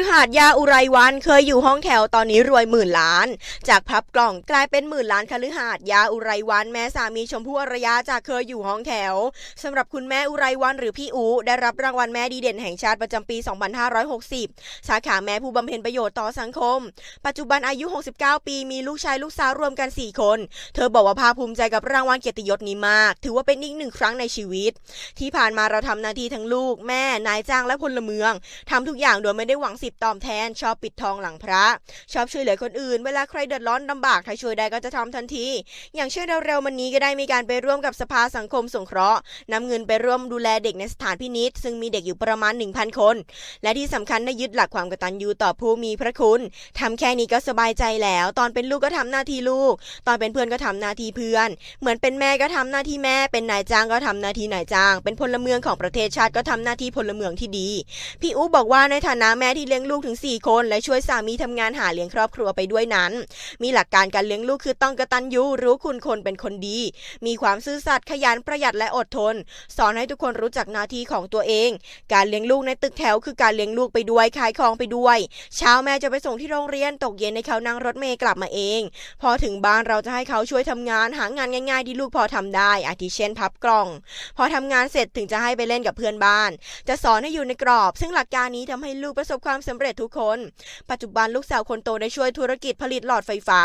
ฤหาสยาอุไรวันเคยอยู่ห้องแถวตอนนี้รวยหมื่นล้าน จากพับกล่องกลายเป็นหมื่นล้านคฤหาสยาอุไรวันแม่สามีชมพู่อรยาจากเคยอยู่ห้องแถวสำหรับคุณแม่อุไรวันหรือพี่อูได้รับรางวัลแม่ดีเด่นแห่งชาติประจำปี 2560 สาขาแม่ผู้บำเพ็ญประโยชน์ต่อสังคม ปัจจุบันอายุ 69 ปีมีลูกชายลูกสาวรวมกัน 4 คน เธอบอกว่าภาคภูมิใจกับรางวัลเกียรติยศนี้มาก ถือว่าเป็นอีกหนึ่งครั้งในชีวิต ที่ผ่านมาเราทำหน้าที่ทั้งลูก แม่นายจ้างและพลเมืองทำทุกอย่างโดยไม่ได้หวังสิบตอบแทน ชอบปิดทองหลังพระ ชอบช่วยเหลือคนอื่น เวลาใครเดือดร้อนลำบากถ้าช่วยได้ก็จะทำทันที อย่างเช่นเร็วๆมันนี้ก็ได้มีการไปร่วมกับสภาสังคมสงเคราะห์นำเงินไปร่วมดูแลเด็กในสถานพินิษซึ่งมีเด็กอยู่ประมาณ 1,000 คน และที่สำคัญได้ยึดหลักความกตัญญูต่อผู้มีพระคุณทำแค่นี้ก็สบายใจแล้ว ตอนเป็นลูกก็ทำหน้าที่ลูก ตอนเป็นเพื่อนก็ทำหน้าที่เพื่อน เหมือนเป็นแม่ก็ทำหน้าที่แม่ เป็นนายจ้างก็ทำหน้าที่นายจ้าง เป็นพลเมืองของประเทศชาติก็ทำหน้าที่พลเมืองที่ดี พี่อุ๊บบอกว่าในฐานะแม่ที่เลี้ยงลูกถึง 4 คน และช่วยสามีทำงานหาเลี้ยงครอบครัวไปด้วยนั้น มีหลักการการเลี้ยงลูกคือต้องกระตัญญูรู้คุณคนเป็นคนดี มีความซื่อสัตย์ขยันประหยัดและอดทน สอนให้ทุกคนรู้จักหน้าที่ของตัวเอง การเลี้ยงลูกในตึกแถวคือการเลี้ยงลูกไปด้วยขายของไปด้วย เช้าแม่จะไปส่งที่โรงเรียนตกเย็นในเขานั่งรถเมล์กลับมาเอง พอถึงบ้านเราจะให้เขาช่วยทำงานหางานง่ายๆที่ลูกพอทำได้ อาทิเช่นพับกล่อง พอทำงานเสร็จถึงจะให้ไปเล่นกับเพื่อนบ้าน จะสอนให้อยู่ในกรอบ ซึ่งหลักการนี้ทำให้ลูกประสบความสำเร็จทุกคน ปัจจุบันลูกสาวคนโตได้ช่วยธุรกิจผลิตหลอดไฟฟ้า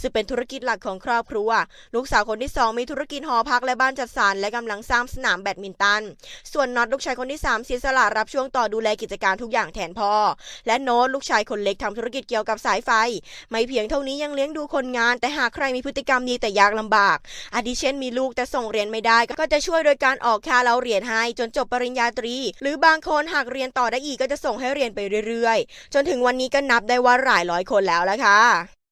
ซึ่งเป็นธุรกิจหลักของครอบครัว ลูกสาวคนที่สองมีธุรกิจหอพักและบ้านจัดสรรและกำลังสร้างสนามแบดมินตัน ส่วนน็อตลูกชายคนที่สามเสียสละรับช่วงต่อดูแลกิจการทุกอย่างแทนพ่อ และโน้ตลูกชายคนเล็กทำธุรกิจเกี่ยวกับสายไฟ ไม่เพียงเท่านี้ยังเลี้ยงดูคนงาน แต่หากใครมีพฤติกรรมดีแต่ยากลำบากอาทิเช่นมีลูกแต่ส่งเรียนไม่ได้ ก็จะช่วยโดยการออกค่าเล่าเรียนให้จนจบปริญญาตรี หรือบางคนหากเรียนต่อได้อีกก็จะส่งให้เรียนไปเรื่อยๆ จนถึงวันนี้ก็นับได้ว่าหลายร้อยคนแล้วละค่ะ